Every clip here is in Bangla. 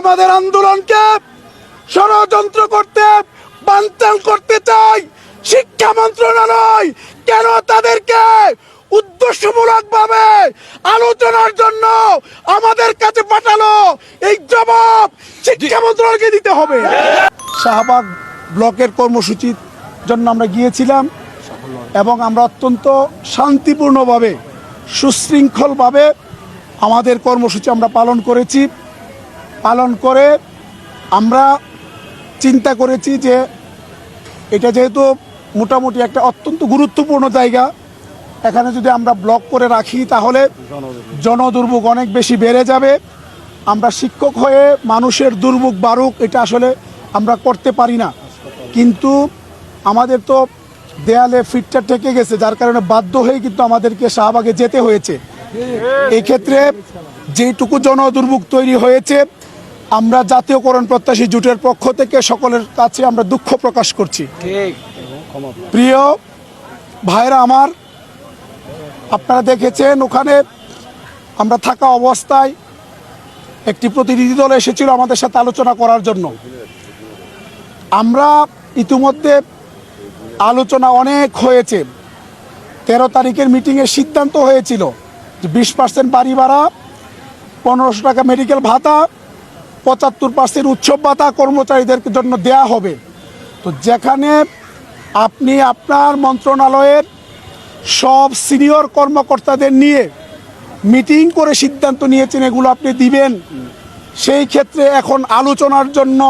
আমাদের আন্দোলনকে ষড়যন্ত্র করতে, বানচাল করতে চাই। শিক্ষা মন্ত্রণালয় কেন তাদেরকে উদ্দেশ্যমূলক ভাবে আলোচনার জন্য আমাদের কাছে পাঠালো? এই জবাব শিক্ষা মন্ত্রণালয়কে দিতে হবে। শাহবাগ ব্লকের কর্মসূচির জন্য আমরা গিয়েছিলাম এবং আমরা অত্যন্ত শান্তিপূর্ণভাবে, সুশৃঙ্খলভাবে আমাদের কর্মসূচি আমরা পালন করেছি। পালন করে আমরা চিন্তা করেছি যে এটা যেহেতু মোটামুটি একটা অত্যন্ত গুরুত্বপূর্ণ জায়গা, এখানে যদি আমরা ব্লক করে রাখি তাহলে জনদুর্ভোগ অনেক বেশি বেড়ে যাবে। আমরা শিক্ষক হয়ে মানুষের দুর্ভোগ বারুক এটা আসলে আমরা করতে পারি না। কিন্তু আমাদের তো দেয়ালে ফিটটা ঠেকে গেছে, যার কারণে বাধ্য হয়ে কিন্তু আমাদেরকে শাহবাগে যেতে হয়েছে। এই ক্ষেত্রে যেটুকু জনদুর্ভোগ তৈরি হয়েছে আমরা জাতীয়করণ প্রত্যাশী জুটের পক্ষ থেকে সকলের কাছে আমরা দুঃখ প্রকাশ করছি। প্রিয় ভাইরা আমার আপনারা দেখেছেন ওখানে আমরা থাকা অবস্থায় একটি প্রতিনিধি দল এসেছিল আমাদের সাথে আলোচনা করার জন্য। আমরা ইতিমধ্যে আলোচনা অনেক হয়েছে। তেরো তারিখের মিটিংয়ে সিদ্ধান্ত হয়েছিল যে বিশ পার্সেন্ট বাড়ি ভাড়া পনেরোশো টাকা মেডিকেল ভাতা পঁচাত্তর পার্সেন্ট উৎসব ভাতা কর্মচারীদের জন্য দেয়া হবে। তো যেখানে আপনি আপনার মন্ত্রণালয়ের সব সিনিয়র কর্মকর্তাদের নিয়ে মিটিং করে সিদ্ধান্ত নিয়েছেন এগুলো আপনি দিবেন। সেই ক্ষেত্রে এখন আলোচনার জন্য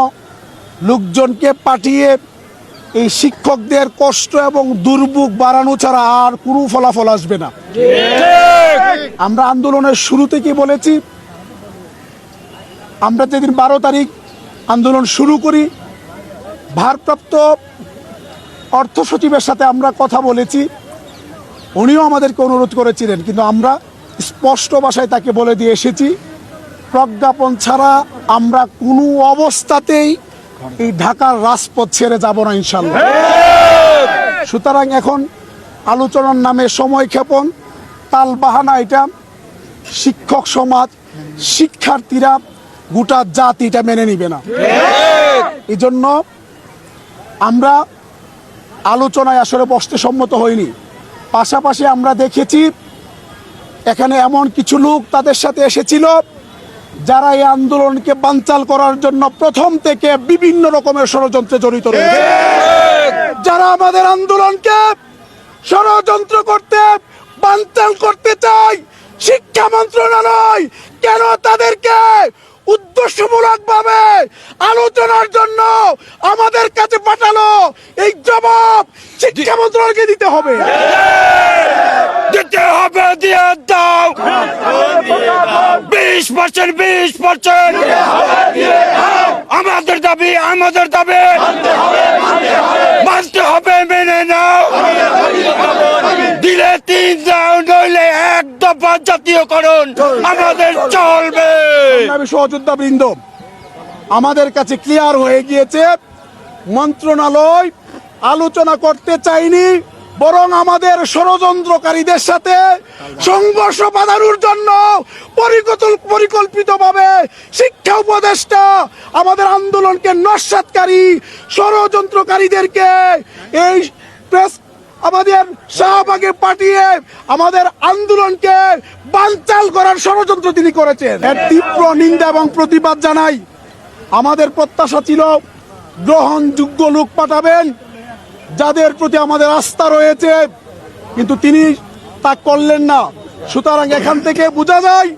লোকজনকে পাঠিয়ে এই শিক্ষকদের কষ্ট এবং দুর্ভোগ বাড়ানো ছাড়া আর কোনো ফলাফল আসবে না। আমরা আন্দোলনের শুরু থেকে বলেছি? আমরা যেদিন বারো তারিখ আন্দোলন শুরু করি, ভারপ্রাপ্ত অর্থ সচিবের সাথে আমরা কথা বলেছি, উনিও আমাদেরকে অনুরোধ করেছিলেন, কিন্তু আমরা স্পষ্ট ভাষায় তাকে বলে দিয়ে এসেছি, প্রজ্ঞাপন ছাড়া আমরা কোনো অবস্থাতেই এই ঢাকার রাজপথ ছেড়ে যাব না ইনশাল্লাহ সুতরাং এখন আলোচনার নামে সময় ক্ষেপণ তাল বাহানা এটা, শিক্ষক সমাজ, শিক্ষার্থীরা গোটা জাতি এটা মেনে নিবে না। এই জন্য আমরা আলোচনায় আসলে বসতে সম্মত হইনি। পাশাপাশি আমরা দেখেছি এখানে এমন কিছু লোক তাদের সাথে এসেছিল যারা এই আন্দোলনকে বানচাল করার জন্য প্রথম থেকে বিভিন্ন রকমের ষড়যন্ত্রে জড়িত রয়েছে। যারা আমাদের আন্দোলনকে ষড়যন্ত্র করতে, বানচাল করতে চায়, শিক্ষা মন্ত্রণালয় কেন তাদেরকে উদ্দেশ্যমূলক ভাবে আলোচনার জন্য আমাদের কাছে পাঠালো। এই জবাব শিক্ষা মন্ত্রণালয়কে দিতে হবে। আমাদের দাবি আমাদের দাবি। মানতে হবে, মেনে নাও। দিলে তিন দাও, নইলে এক দফা জাতীয়করণ। আমাদের চলবে। আমি সহযোদ্ধা বৃন্দ আমাদের কাছে ক্লিয়ার হয়ে গিয়েছে, মন্ত্রণালয় আলোচনা করতে চাইনি বরং আমাদের ষড়যন্ত্রকারীদের সাথে সংঘর্ষ বাঁধানোর জন্য পরিকল্পিত ভাবে শিক্ষা উপদেষ্টা আমাদের আন্দোলনকে নস্বাতকারী ষড়যন্ত্রকারীদেরকে এই প্রেস আমাদের শাহবাগে পাঠিয়ে আমাদের আন্দোলনকে বানচাল করার ষড়যন্ত্র তিনি করেছেন। এর তীব্র নিন্দা এবং প্রতিবাদ জানাই আমাদের প্রত্যাশা ছিল গ্রহণযোগ্য লোক পাঠাবেন, যাদের প্রতি আমাদের আস্থা রয়েছে, কিন্তু তিনি তা করলেন না। সুতরাং এখান থেকে বোঝা যায়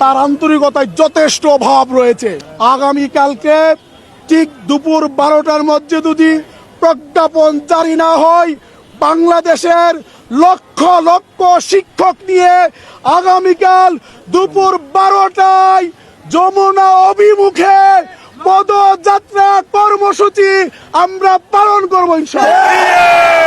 তার আন্তরিকতায় যথেষ্ট অভাব রয়েছে। আগামীকালকে ঠিক দুপুর বারোটার মধ্যে যদি প্রজ্ঞাপন জারি না হয় বাংলাদেশের লক্ষ লক্ষ শিক্ষক নিয়ে আগামীকাল দুপুর বারোটায় যমুনা অভিমুখে পদযাত্রা কর্মসূচি আমরা পালন করব ইনশাআল্লাহ।